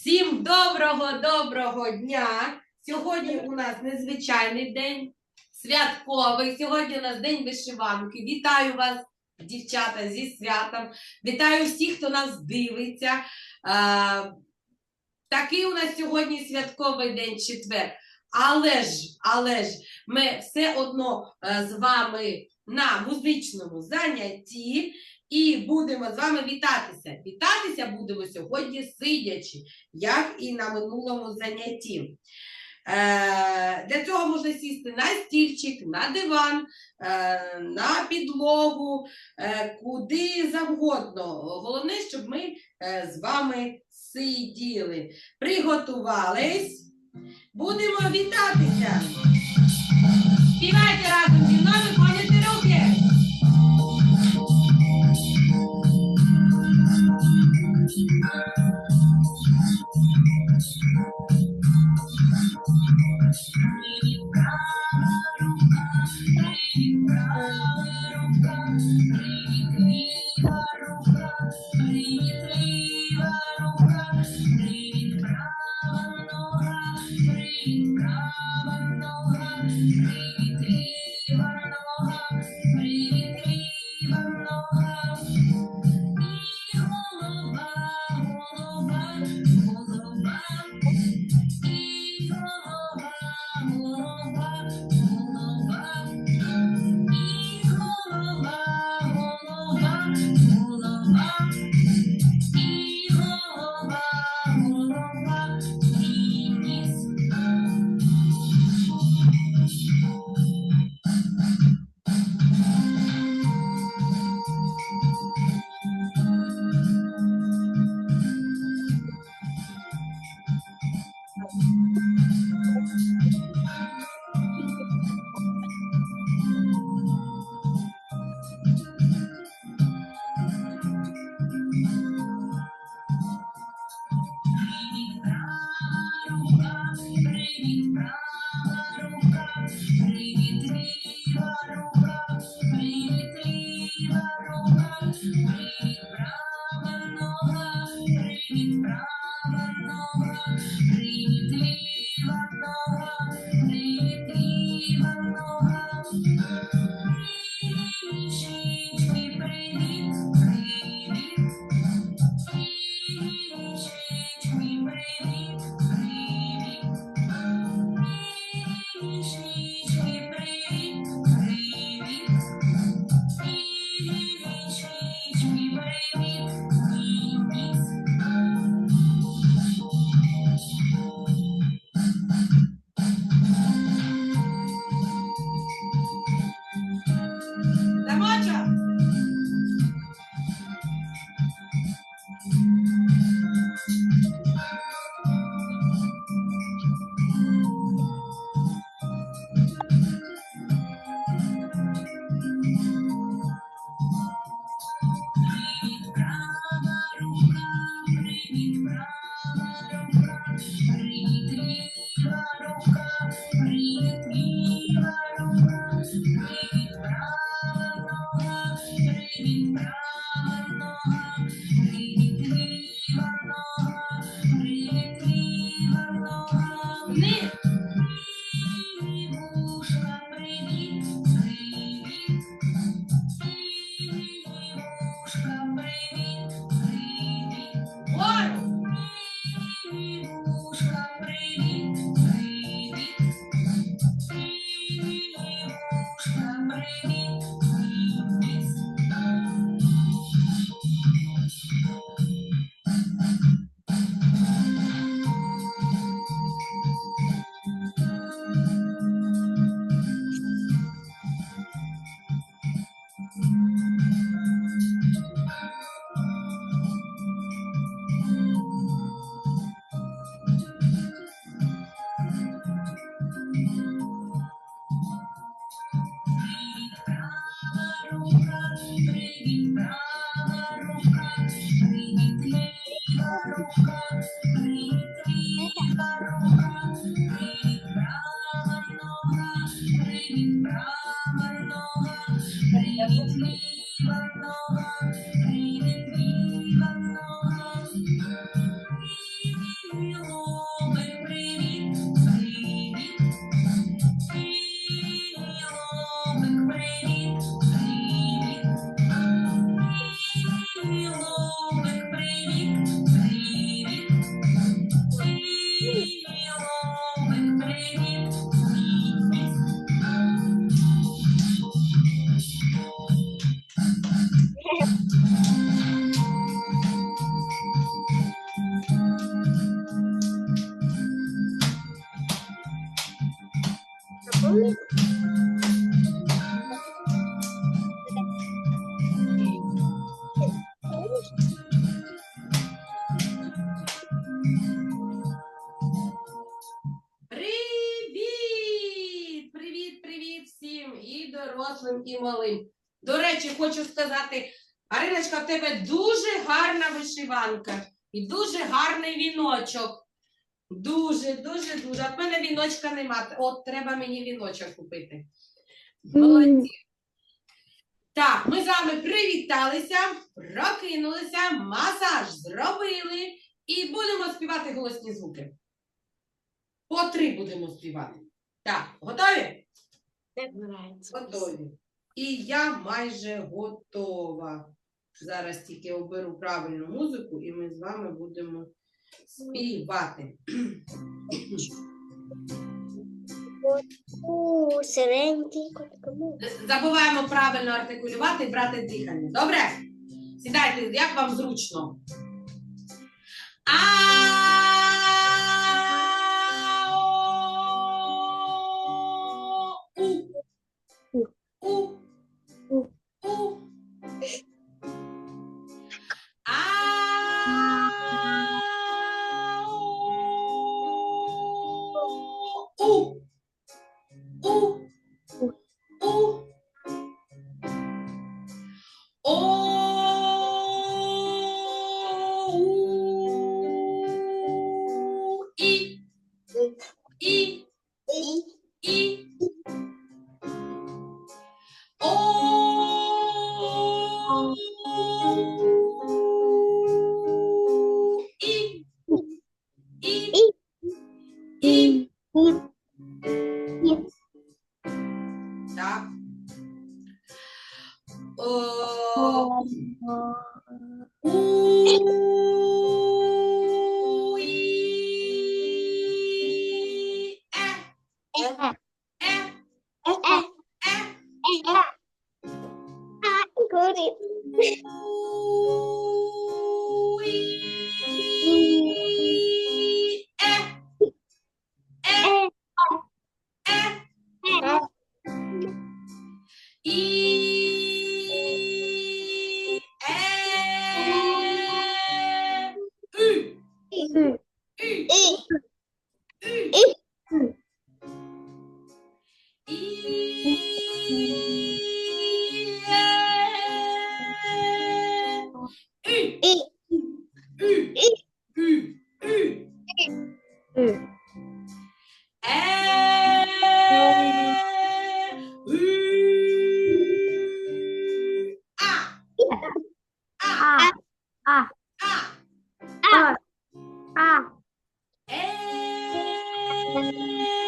Всім доброго доброго дня! Сьогодні у нас незвичайний день, святковий. Сьогодні у нас день вишиванки. Вітаю вас, дівчата, зі святом. Вітаю всіх, хто нас дивиться. А, такий у нас сьогодні святковий день четвер. Але ж, але ж, ми все одно е, з вами на музичному занятті і будемо з вами вітатися. Вітатися будемо сьогодні сидячи, як і на минулому занятті. Е, для цього можна сісти на стільчик, на диван, е, на підлогу, е, куди завгодно. Головне, щоб ми з вами сиділи. Приготувались. Будемо вітатися. Співайте разом зі мною, Thank you. Привіт! Привіт, привіт всім і дорослим, і малим. До речі, хочу сказати, Ариночка, в тебе дуже гарна вишиванка і дуже гарний віночок. Дуже, дуже, дуже. От мене віночка нема. От треба мені віночок купити. Молодці. Так, ми з вами привіталися, прокинулися, масаж зробили і будемо співати голосні звуки. По три будемо співати. Так, готові? Готові. І я майже готова. Зараз тільки оберу правильну музику, і ми з вами будемо співати. Сиренький кому. Забуваємо правильно артикулювати і брати дихання. Добре? Сідайте, як вам зручно. А Música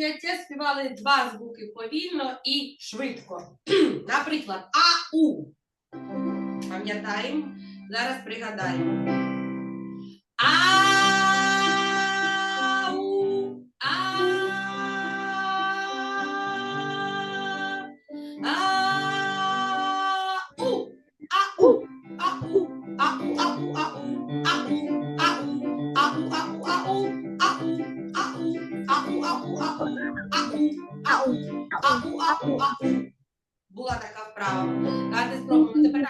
занятті співали два звуки повільно і швидко. Наприклад, ау. Пам'ятаємо? Зараз пригадаємо. Ау.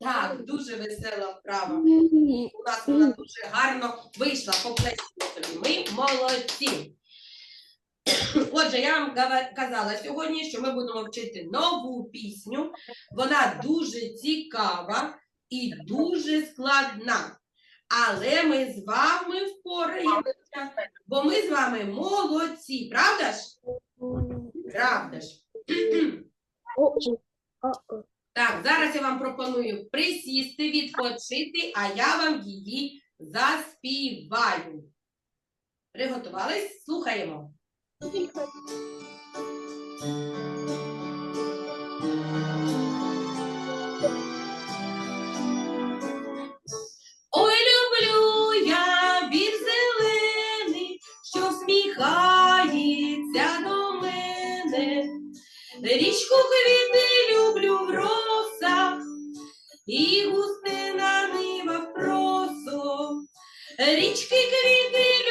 Так, дуже весела вправа. У нас вона дуже гарно вийшла по плечі. Ми молодці. Отже, я вам казала сьогодні, що ми будемо вчити нову пісню. Вона дуже цікава і дуже складна. Але ми з вами впораємося, бо ми з вами молодці, правда ж? Правда ж? Так, зараз я вам пропоную присісти, відпочити, а я вам її заспіваю. Приготувались? Слухаємо. Ой, люблю я бір зелений, що всміхається до мене. Річку квіти люблю в і густина нива просо. Річки квіти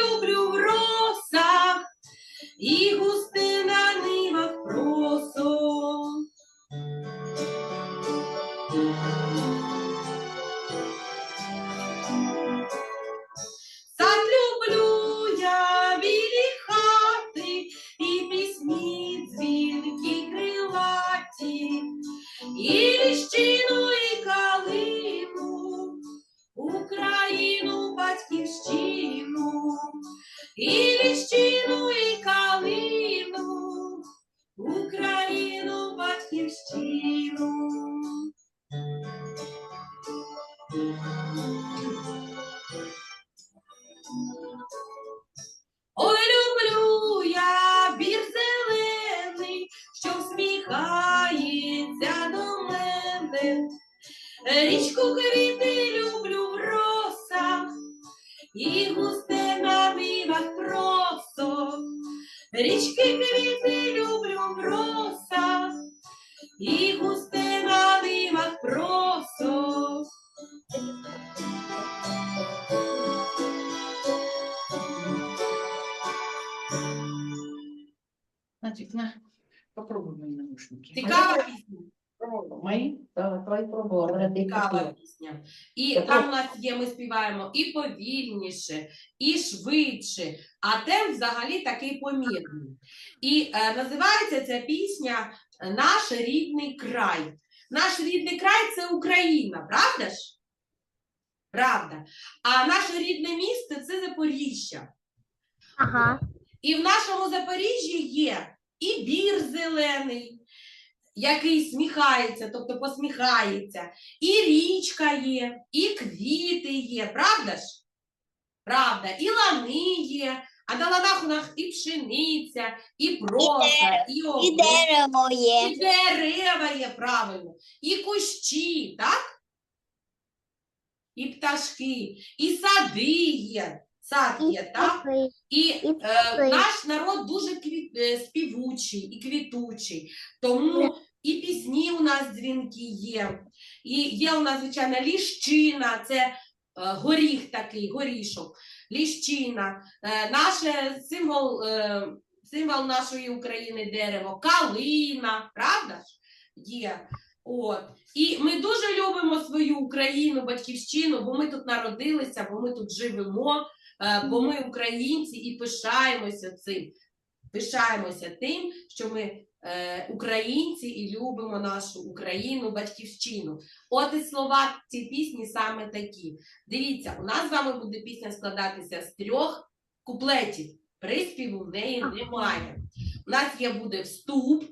і густе на просо. На, попробуй наушники. Цікава пісня. Цікава. І Так, там у нас є, ми співаємо і повільніше, і швидше, а темп взагалі такий помірний. І е, називається ця пісня Наш рідний край. Наш рідний край це Україна, правда ж? Правда. А наше рідне місто це Запоріжжя. Ага. І в нашому Запоріжжі є і бір зелений, який сміхається, тобто посміхається, і річка є, і квіти є, правда ж? Правда, і лани є, а на ланах у нас і пшениця, і проса, і І дерево є. і дерева є, правильно, і кущі, так? І пташки, і сади є. Сад є, так? І І е, наш народ дуже квіт, е, співучий і квітучий, тому і пісні у нас дзвінки є. І є у нас, звичайно, ліщина, це е, горіх такий, горішок, ліщина, е, наше символ, е, символ нашої України дерево, калина, правда ж? Є. От. І ми дуже любимо свою Україну, батьківщину, бо ми тут народилися, бо ми тут живемо. Е, бо ми українці і пишаємося цим. Пишаємося тим, що ми українці і любимо нашу Україну, батьківщину. От і слова цієї пісні саме такі. Дивіться, у нас з вами буде пісня складатися з трьох куплетів. Приспіву в неї немає. У нас є буде вступ,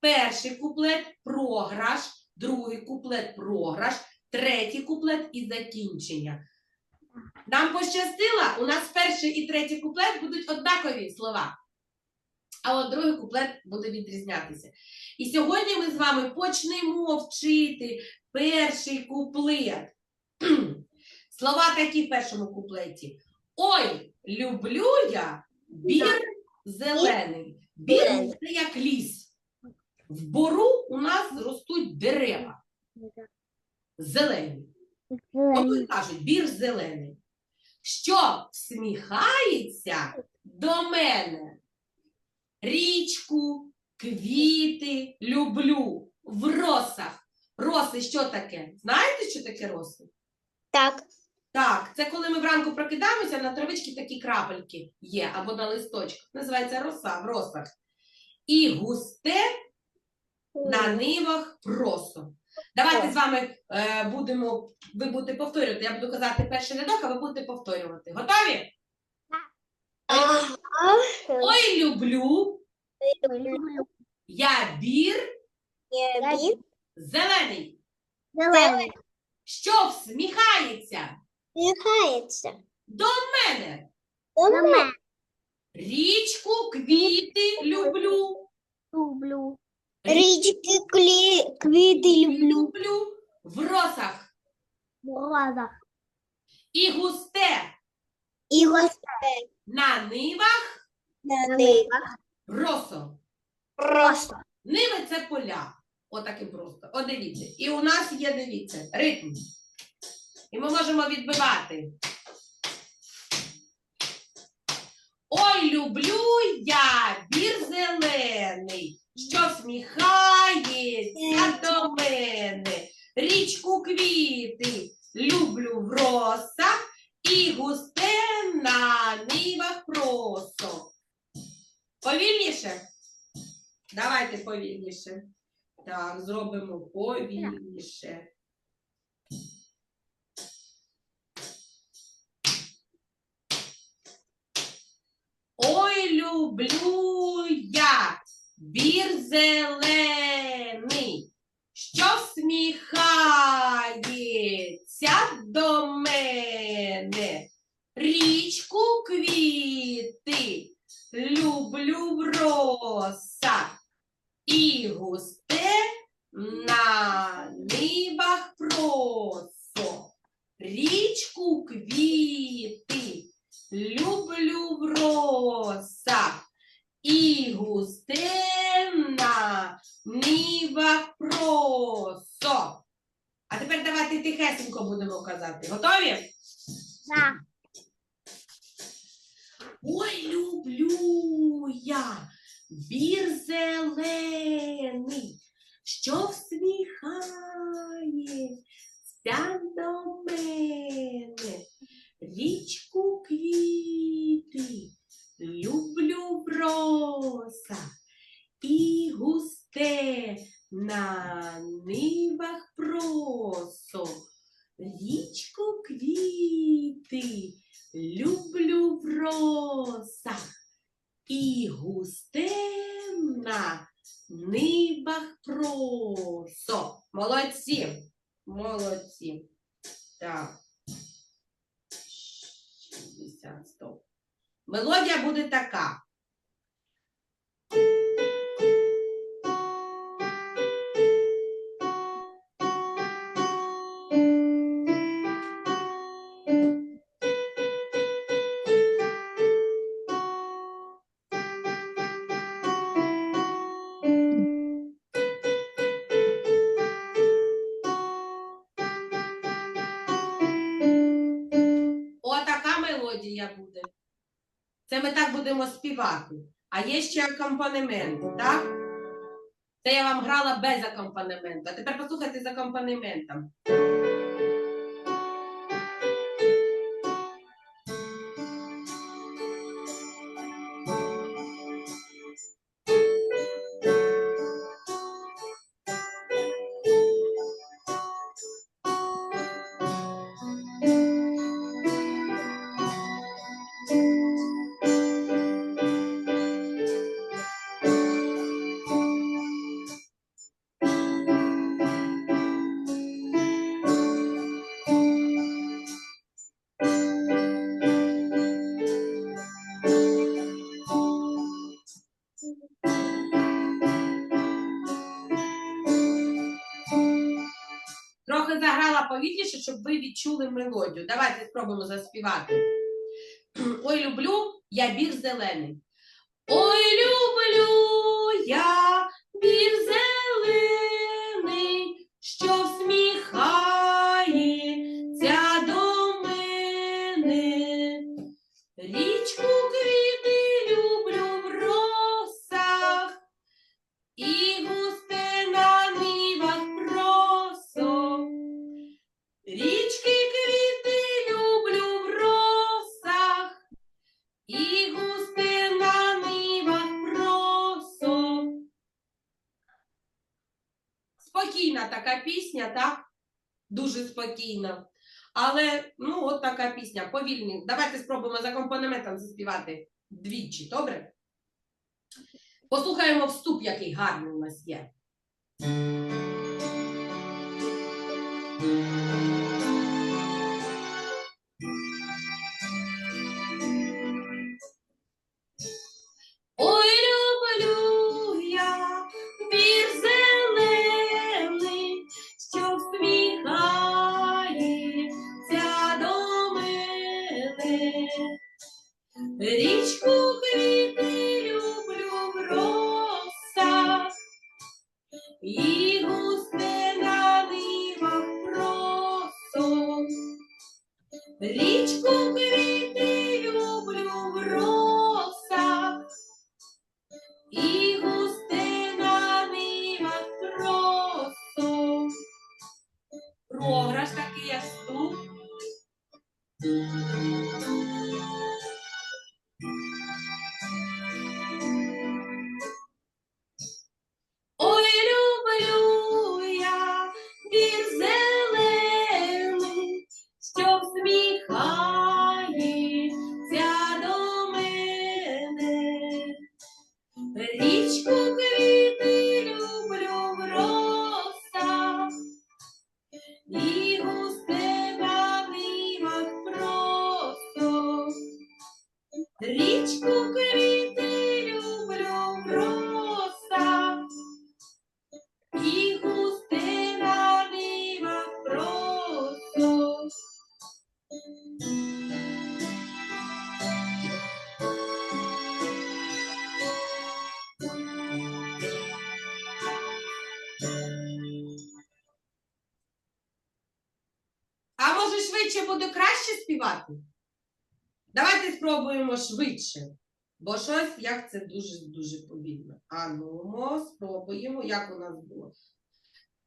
перший куплет програш, другий куплет програш, третій куплет і закінчення. Нам пощастило, у нас перший і третій куплет будуть однакові слова. А от другий куплет буде відрізнятися. І сьогодні ми з вами почнемо вчити перший куплет. Слова такі в першому куплеті. Ой, люблю я бір зелений. Бір це як ліс. В бору у нас ростуть дерева зелені. Тобто кажуть, бір зелений. Що всміхається до мене. Річку, квіти люблю в росах, Роси що таке? Знаєте, що таке роси? Так. Так, це коли ми вранку прокидаємося, на травичці такі крапельки є, або на листочках. Називається роса в росах. І густе на нивах просо. Давайте з вами е, будемо, ви будете повторювати. Я буду казати перший рядок, а ви будете повторювати. Готові? Ой, люблю, я бір зелений, Зелений. що всміхається Сміхається. до мене. До мене. Річку, квіти люблю. Люблю. Річки клі... квіти люблю. Люблю в росах. В розах. І густе І госте на нивах на нивах. росо. Просто. Ниви це поля. Отаким просто. От дивіться. І у нас є, дивіться, ритм. І ми можемо відбивати. Ой, люблю я бір зелений, що сміхається Повільніше. Давайте повільніше. Так, зробимо повільніше. Ой, люблю я бір зелений, що всміхається до мене. Річку квіти люблю в росах і густе на нивах просо. Річку квіти люблю в росах і густе на нивах просо. А тепер давайте тихесенько будемо казати. Готові? Бір зелений, що всміхається до мене. Річку квіти люблю в росах і густе на нивах просо. Річку квіти будемо співати. А є ще акомпанемент, так? Це я вам грала без акомпанементу. Тепер послухайте з акомпанементом. Трохи заграла повільніше, щоб ви відчули мелодію. Давайте спробуємо заспівати. Ой, люблю я бір зелений. Ой, люблю я бір зелений, спокійна така пісня, так? Дуже спокійна. Але, ну, от така пісня, повільні. Давайте спробуємо за акомпанементом заспівати двічі, добре? Послухаємо вступ, який гарний у нас є. Річку Річку квіти люблю в росах, і густе на нивах просто. А може швидше буде краще співати? Швидше. Бо щось як це дуже дуже повільно. А ну, спробуємо, як у нас було.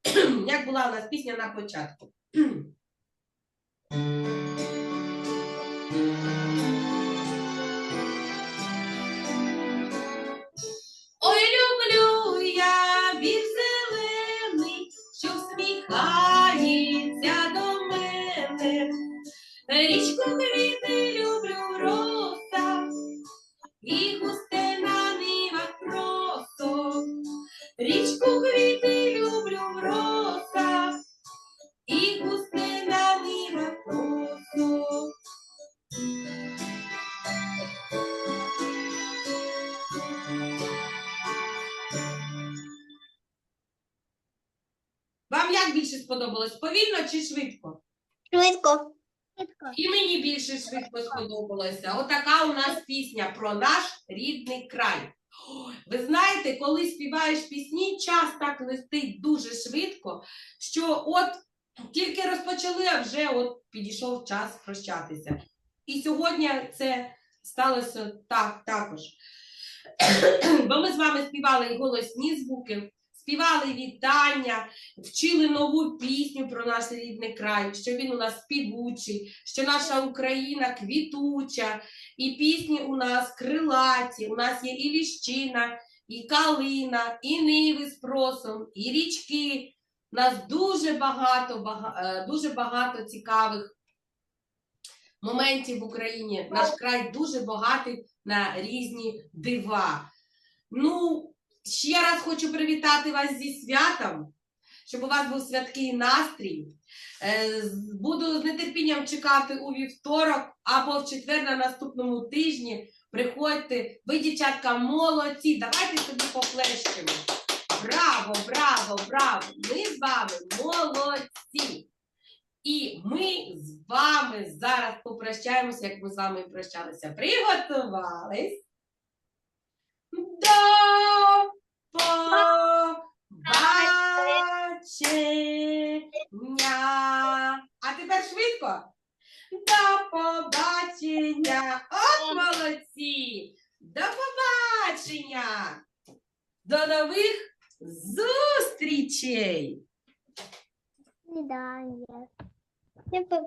як була у нас пісня на початку. про наш рідний край. Ви знаєте, коли співаєш пісні, час так летить дуже швидко, що от тільки розпочали, а вже от підійшов час прощатися. І сьогодні це сталося так також. Бо ми з вами співали і голосні звуки, співали вітання, вчили нову пісню про наш рідний край, що він у нас співучий, що наша Україна квітуча, і пісні у нас крилаті, у нас є і ліщина, і калина, і ниви з просом, і річки. У нас дуже багато, бага- е, дуже багато цікавих моментів в Україні. Наш край дуже багатий на різні дива. Ну, ще раз хочу привітати вас зі святом, щоб у вас був святкий настрій. Е, Буду з нетерпінням чекати у вівторок або в четвер на наступному тижні. Приходьте, ви, дівчатка, молодці. Давайте собі поплещемо. Браво, браво, браво! Ми з вами молодці. І ми з вами зараз попрощаємося, як ми з вами прощалися. Приготувались. До побачення. А тепер швидко. До побачення. От молодці. До побачення. До нових зустрічей. Свидання.